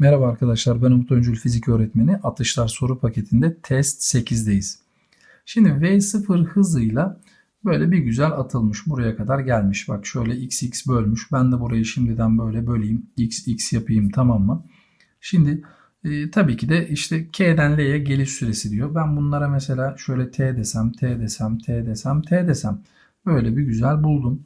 Merhaba arkadaşlar ben Umut Öncül Fizik Öğretmeni. Atışlar soru paketinde test 8'deyiz. Şimdi V0 hızıyla böyle bir güzel atılmış. Buraya kadar gelmiş. Bak şöyle xx bölmüş. Ben de burayı şimdiden böyle böleyim. x x yapayım tamam mı? Şimdi e, tabii ki de işte K'den L'ye geliş süresi diyor. Ben bunlara mesela şöyle T desem, T desem, T desem, T desem. Böyle bir güzel buldum.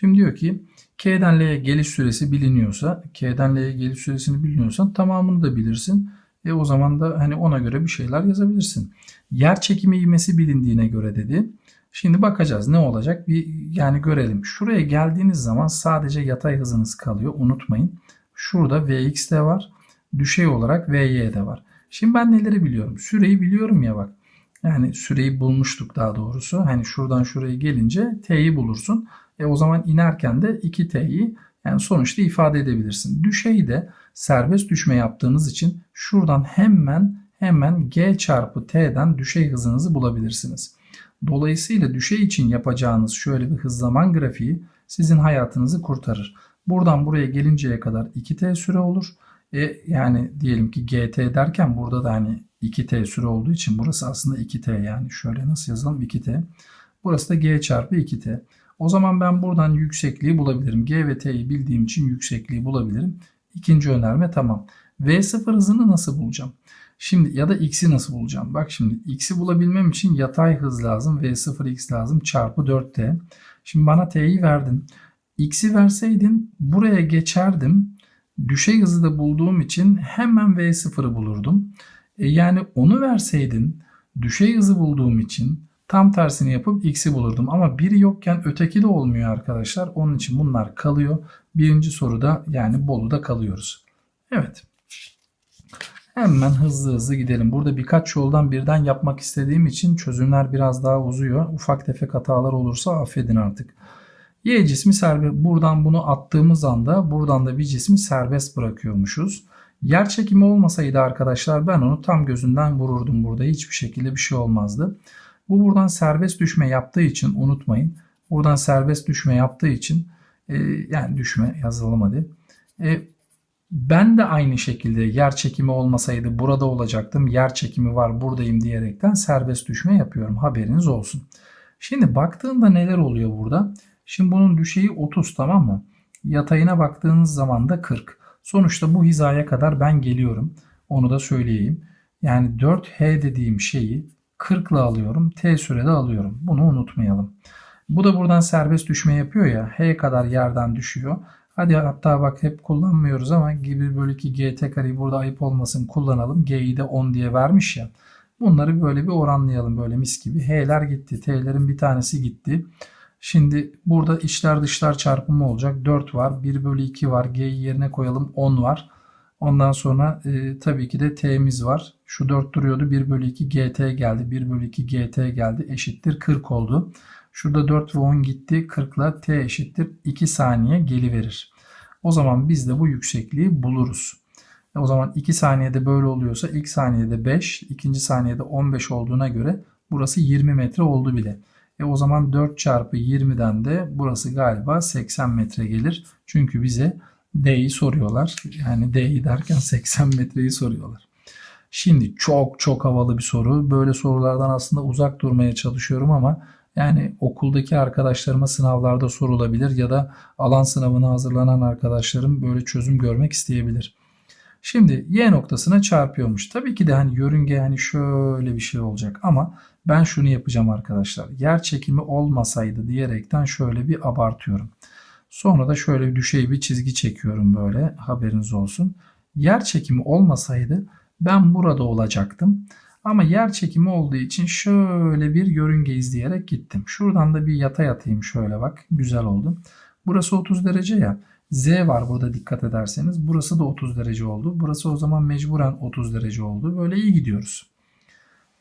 Şimdi diyor ki K'den L'ye geliş süresi biliniyorsa, K'den L'ye geliş süresini biliniyorsan tamamını da bilirsin. E o zaman da hani ona göre bir şeyler yazabilirsin. Yer çekimi ivmesi bilindiğine göre dedi. Şimdi bakacağız ne olacak bir yani görelim. Şuraya geldiğiniz zaman sadece yatay hızınız kalıyor unutmayın. Şurada Vx de var. Düşey olarak Vy de var. Şimdi ben neleri biliyorum? Süreyi biliyorum ya bak. Yani süreyi bulmuştuk daha doğrusu. Hani şuradan şuraya gelince t'yi bulursun. E o zaman inerken de 2t'yi yani sonuçta ifade edebilirsin. Düşey de serbest düşme yaptığınız için şuradan hemen hemen g çarpı t'den düşey hızınızı bulabilirsiniz. Dolayısıyla düşey için yapacağınız şöyle bir hız zaman grafiği sizin hayatınızı kurtarır. Buradan buraya gelinceye kadar 2t süre olur. E yani diyelim ki gt derken burada da hani 2t süre olduğu için burası aslında 2t yani şöyle nasıl yazalım 2t. Burası da g çarpı 2t. O zaman ben buradan yüksekliği bulabilirim. G ve T'yi bildiğim için yüksekliği bulabilirim. İkinci önerme tamam. V0 hızını nasıl bulacağım? Şimdi ya da x'i nasıl bulacağım? Bak şimdi x'i bulabilmem için yatay hız lazım. V0x lazım çarpı 4t. Şimdi bana t'yi verdin. x'i verseydin buraya geçerdim. Düşey hızı da bulduğum için hemen V0'ı bulurdum. E yani onu verseydin düşey hızı bulduğum için Tam tersini yapıp x'i bulurdum. Ama biri yokken öteki de olmuyor arkadaşlar. Onun için bunlar kalıyor. Birinci soruda yani Bolu'da kalıyoruz. Evet. Hemen hızlı hızlı gidelim. Burada birkaç yoldan birden yapmak istediğim için çözümler biraz daha uzuyor. Ufak tefek hatalar olursa affedin artık. Y cismi serbest. Buradan bunu attığımız anda buradan da bir cismi serbest bırakıyormuşuz. Yer çekimi olmasaydı arkadaşlar ben onu tam gözünden vururdum burada. Hiçbir şekilde bir şey olmazdı. Bu buradan serbest düşme yaptığı için unutmayın. Buradan serbest düşme yaptığı için e, yani düşme yazalım hadi. E, ben de aynı şekilde yer çekimi olmasaydı burada olacaktım. Yer çekimi var buradayım diyerekten serbest düşme yapıyorum. Haberiniz olsun. Şimdi baktığında neler oluyor burada? Şimdi bunun düşeyi 30 tamam mı? Yatayına baktığınız zaman da 40. Sonuçta bu hizaya kadar ben geliyorum. Onu da söyleyeyim. Yani 4H dediğim şeyi 40 ile alıyorum. T sürede alıyorum. Bunu unutmayalım. Bu da buradan serbest düşme yapıyor ya. H kadar yerden düşüyor. Hadi hatta bak hep kullanmıyoruz ama gibi bölü 2 gt kareyi burada ayıp olmasın kullanalım. G'yi de 10 diye vermiş ya. Bunları böyle bir oranlayalım böyle mis gibi. H'ler gitti. T'lerin bir tanesi gitti. Şimdi burada içler dışlar çarpımı olacak. 4 var. 1 bölü 2 var. G'yi yerine koyalım. 10 var. Ondan sonra e, tabii ki de t'miz var. Şu 4 duruyordu. 1 bölü 2 gt geldi. 1 bölü 2 gt geldi. Eşittir 40 oldu. Şurada 4 ve 10 gitti. 40 ile t eşittir 2 saniye geliverir. O zaman biz de bu yüksekliği buluruz. E o zaman 2 saniyede böyle oluyorsa ilk saniyede 5, ikinci saniyede 15 olduğuna göre burası 20 metre oldu bile. E o zaman 4 çarpı 20'den de burası galiba 80 metre gelir. Çünkü bize D'yi soruyorlar. Yani D'yi derken 80 metreyi soruyorlar. Şimdi çok çok havalı bir soru. Böyle sorulardan aslında uzak durmaya çalışıyorum ama yani okuldaki arkadaşlarıma sınavlarda sorulabilir ya da alan sınavına hazırlanan arkadaşlarım böyle çözüm görmek isteyebilir. Şimdi y noktasına çarpıyormuş. Tabii ki de hani yörünge hani şöyle bir şey olacak ama ben şunu yapacağım arkadaşlar. Yer çekimi olmasaydı diyerekten şöyle bir abartıyorum. Sonra da şöyle bir düşey bir çizgi çekiyorum böyle haberiniz olsun. Yer çekimi olmasaydı ben burada olacaktım. Ama yer çekimi olduğu için şöyle bir yörünge izleyerek gittim. Şuradan da bir yatay atayım şöyle bak. Güzel oldu. Burası 30 derece ya. Z var burada dikkat ederseniz. Burası da 30 derece oldu. Burası o zaman mecburen 30 derece oldu. Böyle iyi gidiyoruz.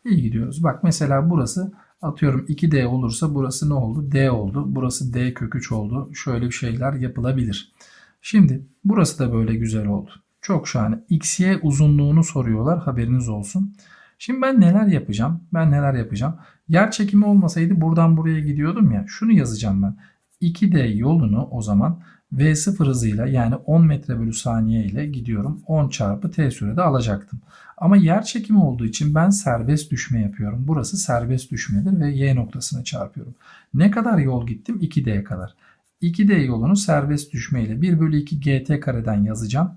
İyi gidiyoruz. Bak mesela burası Atıyorum 2D olursa burası ne oldu? D oldu. Burası D kök 3 oldu. Şöyle bir şeyler yapılabilir. Şimdi burası da böyle güzel oldu. Çok şahane. XY uzunluğunu soruyorlar. Haberiniz olsun. Şimdi ben neler yapacağım? Ben neler yapacağım? Yer çekimi olmasaydı buradan buraya gidiyordum ya. Şunu yazacağım ben. 2D yolunu o zaman V0 hızıyla yani 10 metre bölü saniye ile gidiyorum. 10 çarpı T sürede alacaktım. Ama yer çekimi olduğu için ben serbest düşme yapıyorum. Burası serbest düşmedir ve Y noktasına çarpıyorum. Ne kadar yol gittim? 2D'ye kadar. 2D yolunu serbest düşme ile 1 bölü 2 GT kareden yazacağım.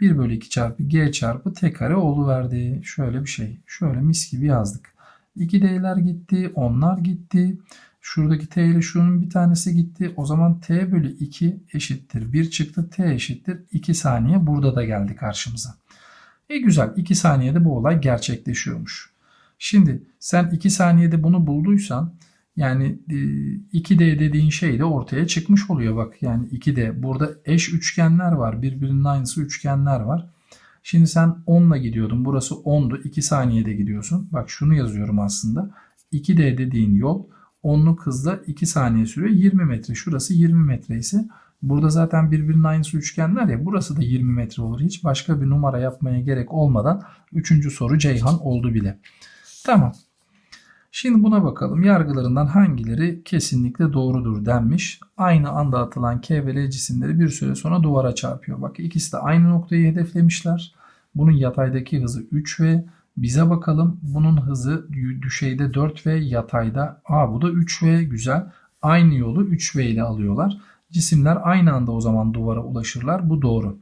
1 bölü 2 çarpı G çarpı T kare verdi. Şöyle bir şey. Şöyle mis gibi yazdık. 2D'ler gitti. Onlar gitti. Şuradaki T ile şunun bir tanesi gitti. O zaman T bölü 2 eşittir. 1 çıktı. T eşittir. 2 saniye burada da geldi karşımıza. E güzel 2 saniyede bu olay gerçekleşiyormuş. Şimdi sen 2 saniyede bunu bulduysan yani 2D dediğin şey de ortaya çıkmış oluyor bak. Yani 2D burada eş üçgenler var. Birbirinin aynısı üçgenler var. Şimdi sen 10'la gidiyordun. Burası 10'du. 2 saniyede gidiyorsun. Bak şunu yazıyorum aslında. 2D dediğin yol 10'luk hızla 2 saniye sürüyor. 20 metre. Şurası 20 metre ise burada zaten birbirinin aynısı üçgenler ya. Burası da 20 metre olur. Hiç başka bir numara yapmaya gerek olmadan 3. soru Ceyhan oldu bile. Tamam. Şimdi buna bakalım. Yargılarından hangileri kesinlikle doğrudur denmiş. Aynı anda atılan K ve L cisimleri bir süre sonra duvara çarpıyor. Bak ikisi de aynı noktayı hedeflemişler. Bunun yataydaki hızı 3V. Bize bakalım. Bunun hızı düşeyde 4V, yatayda. Aa bu da 3V. Güzel. Aynı yolu 3V ile alıyorlar. Cisimler aynı anda o zaman duvara ulaşırlar. Bu doğru.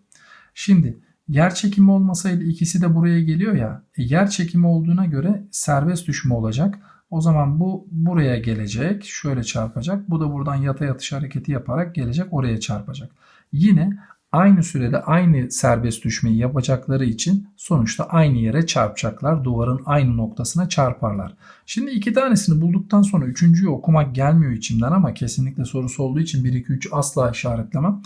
Şimdi yer çekimi olmasaydı ikisi de buraya geliyor ya. E, yer çekimi olduğuna göre serbest düşme olacak. O zaman bu buraya gelecek. Şöyle çarpacak. Bu da buradan yatay atış hareketi yaparak gelecek. Oraya çarpacak. Yine aynı sürede aynı serbest düşmeyi yapacakları için sonuçta aynı yere çarpacaklar. Duvarın aynı noktasına çarparlar. Şimdi iki tanesini bulduktan sonra üçüncüyü okumak gelmiyor içimden ama kesinlikle sorusu olduğu için 1, 2, 3 asla işaretlemem.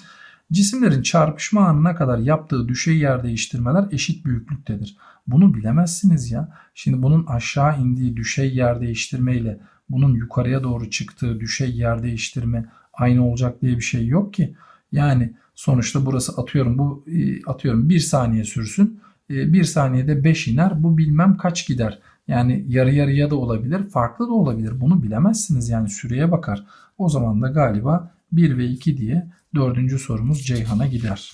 Cisimlerin çarpışma anına kadar yaptığı düşey yer değiştirmeler eşit büyüklüktedir. Bunu bilemezsiniz ya. Şimdi bunun aşağı indiği düşey yer değiştirme ile bunun yukarıya doğru çıktığı düşey yer değiştirme aynı olacak diye bir şey yok ki. Yani sonuçta burası atıyorum bu e, atıyorum 1 saniye sürsün. 1 e, saniyede 5 iner. Bu bilmem kaç gider. Yani yarı yarıya da olabilir, farklı da olabilir. Bunu bilemezsiniz yani süreye bakar. O zaman da galiba 1 ve 2 diye dördüncü sorumuz Ceyhan'a gider.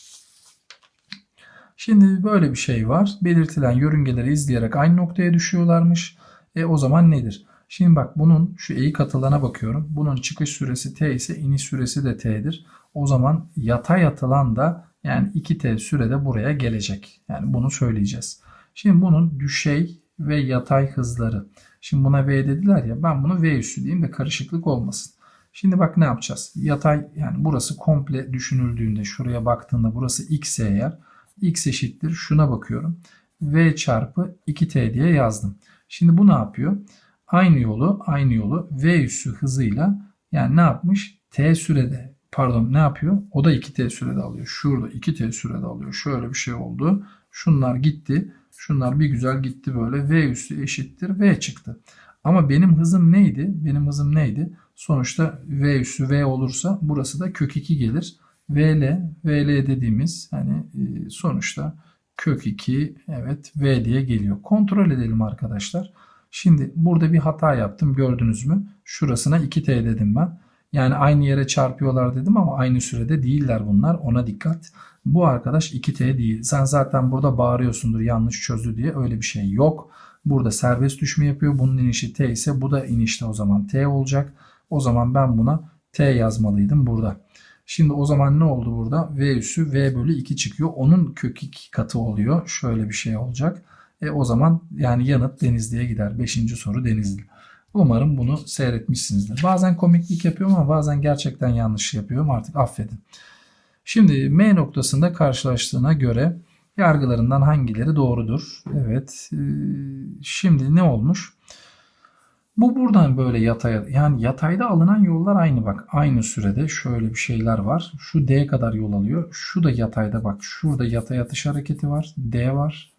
Şimdi böyle bir şey var. Belirtilen yörüngeleri izleyerek aynı noktaya düşüyorlarmış. E o zaman nedir? Şimdi bak bunun şu eğik atılana bakıyorum. Bunun çıkış süresi t ise iniş süresi de t'dir. O zaman yatay atılan da yani 2t sürede buraya gelecek. Yani bunu söyleyeceğiz. Şimdi bunun düşey ve yatay hızları. Şimdi buna v dediler ya ben bunu v üssü diyeyim de karışıklık olmasın. Şimdi bak ne yapacağız? Yatay yani burası komple düşünüldüğünde şuraya baktığında burası x eğer x eşittir şuna bakıyorum. v çarpı 2t diye yazdım. Şimdi bu ne yapıyor? Aynı yolu aynı yolu v üssü hızıyla yani ne yapmış? t sürede pardon ne yapıyor? O da 2t sürede alıyor. Şurada 2t sürede alıyor. Şöyle bir şey oldu. Şunlar gitti. Şunlar bir güzel gitti böyle. V üssü eşittir V çıktı. Ama benim hızım neydi? Benim hızım neydi? Sonuçta V üssü V olursa burası da kök 2 gelir. VL, VL dediğimiz hani e, sonuçta kök 2 evet V diye geliyor. Kontrol edelim arkadaşlar. Şimdi burada bir hata yaptım gördünüz mü? Şurasına 2T dedim ben. Yani aynı yere çarpıyorlar dedim ama aynı sürede değiller bunlar. Ona dikkat. Bu arkadaş 2T değil. Sen zaten burada bağırıyorsundur yanlış çözdü diye. Öyle bir şey yok. Burada serbest düşme yapıyor. Bunun inişi T ise bu da inişte o zaman T olacak. O zaman ben buna T yazmalıydım burada. Şimdi o zaman ne oldu burada? V üssü V bölü 2 çıkıyor. Onun kök 2 katı oluyor. Şöyle bir şey olacak. E o zaman yani yanıt Denizli'ye gider. Beşinci soru Denizli. Umarım bunu seyretmişsinizdir. Bazen komiklik yapıyorum ama bazen gerçekten yanlış yapıyorum. Artık affedin. Şimdi M noktasında karşılaştığına göre yargılarından hangileri doğrudur? Evet. E, şimdi ne olmuş? Bu buradan böyle yatay yani yatayda alınan yollar aynı bak. Aynı sürede şöyle bir şeyler var. Şu D kadar yol alıyor. Şu da yatayda bak. Şurada yatay atış hareketi var. D var.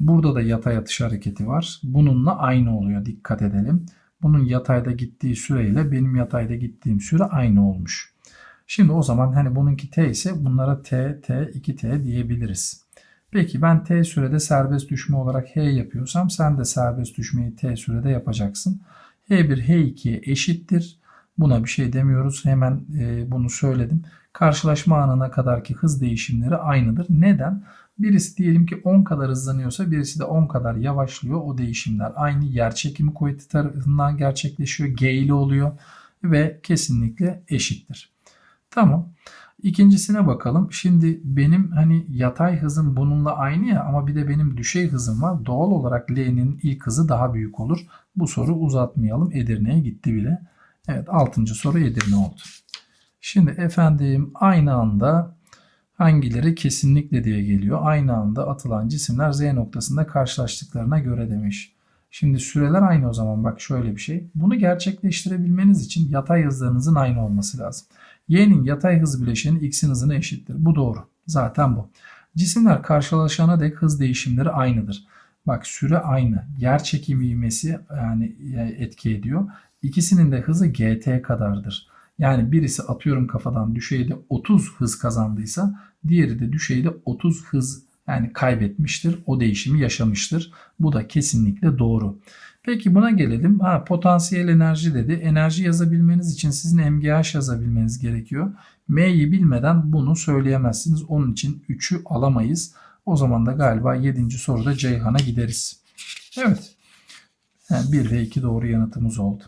Burada da yatay atış hareketi var. Bununla aynı oluyor. Dikkat edelim. Bunun yatayda gittiği süreyle benim yatayda gittiğim süre aynı olmuş. Şimdi o zaman hani bununki T ise bunlara T, T, 2T diyebiliriz. Peki ben T sürede serbest düşme olarak H yapıyorsam sen de serbest düşmeyi T sürede yapacaksın. H1 H2'ye eşittir. Buna bir şey demiyoruz. Hemen e, bunu söyledim. Karşılaşma anına kadarki hız değişimleri aynıdır. Neden? Birisi diyelim ki 10 kadar hızlanıyorsa birisi de 10 kadar yavaşlıyor. O değişimler aynı yer çekimi kuvveti tarafından gerçekleşiyor. G ile oluyor ve kesinlikle eşittir. Tamam. İkincisine bakalım. Şimdi benim hani yatay hızım bununla aynı ya ama bir de benim düşey hızım var. Doğal olarak L'nin ilk hızı daha büyük olur. Bu soru uzatmayalım. Edirne'ye gitti bile. Evet 6. soru Edirne oldu. Şimdi efendim aynı anda hangileri kesinlikle diye geliyor. Aynı anda atılan cisimler Z noktasında karşılaştıklarına göre demiş. Şimdi süreler aynı o zaman bak şöyle bir şey. Bunu gerçekleştirebilmeniz için yatay hızlarınızın aynı olması lazım. Y'nin yatay hız bileşeni X'in hızına eşittir. Bu doğru. Zaten bu. Cisimler karşılaşana dek hız değişimleri aynıdır. Bak süre aynı. Yer çekimi ivmesi yani etki ediyor. İkisinin de hızı gt kadardır. Yani birisi atıyorum kafadan düşeyde 30 hız kazandıysa diğeri de düşeyde 30 hız yani kaybetmiştir. O değişimi yaşamıştır. Bu da kesinlikle doğru. Peki buna gelelim. Ha, potansiyel enerji dedi. Enerji yazabilmeniz için sizin MGH yazabilmeniz gerekiyor. M'yi bilmeden bunu söyleyemezsiniz. Onun için 3'ü alamayız. O zaman da galiba 7. soruda Ceyhan'a gideriz. Evet. Yani 1 ve 2 doğru yanıtımız oldu.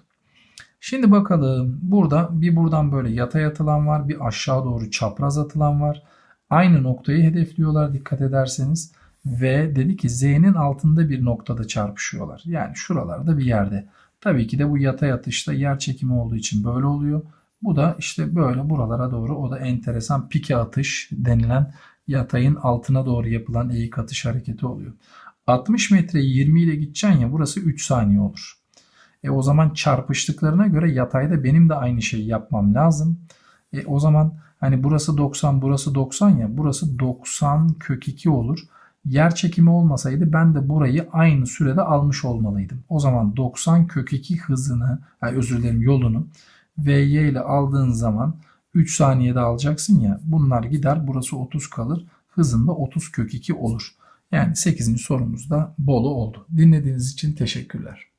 Şimdi bakalım. Burada bir buradan böyle yatay atılan var. Bir aşağı doğru çapraz atılan var. Aynı noktayı hedefliyorlar dikkat ederseniz. Ve dedi ki Z'nin altında bir noktada çarpışıyorlar. Yani şuralarda bir yerde. Tabii ki de bu yatay atışta yer çekimi olduğu için böyle oluyor. Bu da işte böyle buralara doğru o da enteresan pike atış denilen yatayın altına doğru yapılan eğik atış hareketi oluyor. 60 metre 20 ile gideceksin ya burası 3 saniye olur. E o zaman çarpıştıklarına göre yatayda benim de aynı şeyi yapmam lazım. E o zaman hani burası 90 burası 90 ya burası 90 kök 2 olur. Yer çekimi olmasaydı ben de burayı aynı sürede almış olmalıydım. O zaman 90 kök 2 hızını, yani özür dilerim yolunu Vy ile aldığın zaman 3 saniyede alacaksın ya bunlar gider burası 30 kalır. Hızında 30 kök 2 olur. Yani 8. sorumuz da Bolu oldu. Dinlediğiniz için teşekkürler.